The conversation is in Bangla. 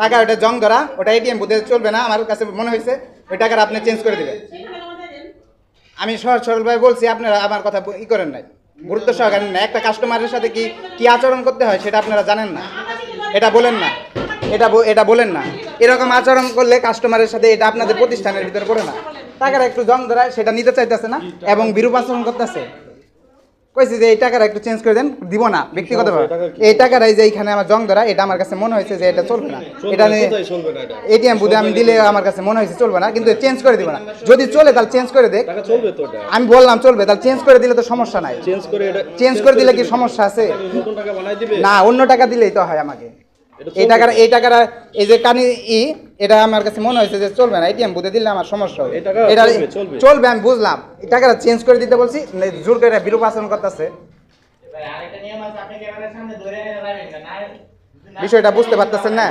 টাকা, ওটা জং ধরা, ওটা এটিএম বুথে চলবে না, আমার কাছে মনে হয়েছে, ওই টাকাটা আপনি চেঞ্জ করে দেবেন। আমি সহজ সরলভাবে বলছি, আপনারা আমার কথা ই করেন নাই। গুরুত্ব সহকারে না একটা কাস্টমারের সাথে কি কি আচরণ করতে হয়, সেটা আপনারা জানেন না। এটা বলেন না। এটা এটা বলেন না। এরকম আচরণ করলে কাস্টমারের সাথে এটা আপনাদের প্রতিষ্ঠানের ভিতরে পড়ে না। টাকার একটু জং ধরায় সেটা নিতে চাইতেছে না, এবং বিরূপ আচরণ করতেছে। কইছি যে এই টাকাটা একটু চেঞ্জ করে দেন দিব না ব্যক্তিগতভাবে। এই টাকাটা এই যে এইখানে আমার জং ধরা এটা আমার কাছে মনে হয়েছে যে এটা চলবে না। এটা নিয়ে চলবে না এটা? এটিএম বুধে আমি দিলে আমার কাছে মনে হয়েছে চলবে না কিন্তু চেঞ্জ করে দিব না। যদি চলে তাহলে চেঞ্জ করে দেখ। টাকা চলবে তো এটা? আমি বললাম চলবে তাহলে চেঞ্জ করে দিলে তো সমস্যা নাই। চেঞ্জ করে এটা চেঞ্জ করে দিলে কি সমস্যা আছে? নতুন টাকা বানাই দিবে? না অন্য টাকা দিলেই তো হয় আমাকে। এই টাকাটা এই টাকাটা এই যে কানি ই এটা আমার কাছে মনে হয়েছে যে চলবে না। এটিএম দিলে আমার সমস্যা হবে এটা চলবে, আমি বুঝলাম। এই টাকাটা চেঞ্জ করে দিতে বলছি জোর করে বিরূপ আচরণ করতেছে। আরেকটা নিয়ম আছে আপনি ক্যামেরার সামনে ধরে রাখবেন না? বিষয়টা বুঝতে পারতেছেন না?